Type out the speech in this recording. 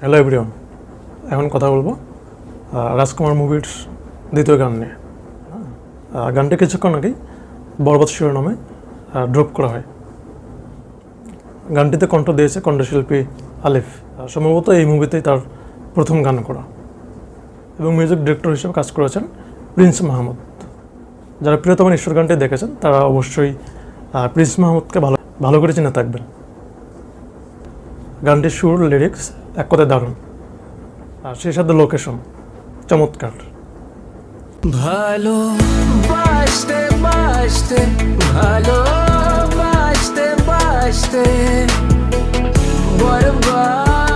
Hello everyone এখন কথা বলব রাজকুমার মুভির দ্বিতীয় গান নিয়ে। গানটি কিছুক্ষণ আগেই বরবাদ শিরোনামে ড্রপ করা হয়। গানটিতে কণ্ঠ দিয়েছে কণ্ঠশিল্পী আলিফ। সম্ভবত এই মুভিতেই তার প্রথম গান করা। এবং মিউজিক ডিরেক্টর হিসেবে কাজ করেছেন প্রিন্স মাহমুদ। যারা প্রিয়তমান ঈশ্বর গানটি দেখেছেন, তারা অবশ্যই প্রিন্স মাহমুদকে ভালো ভালো করে চিনে থাকবেন। গানটির সুর লিরিক্স এক কথায় দারুণ। আর সেই সাথে লোকেশন চমৎকার। ভালো ভালো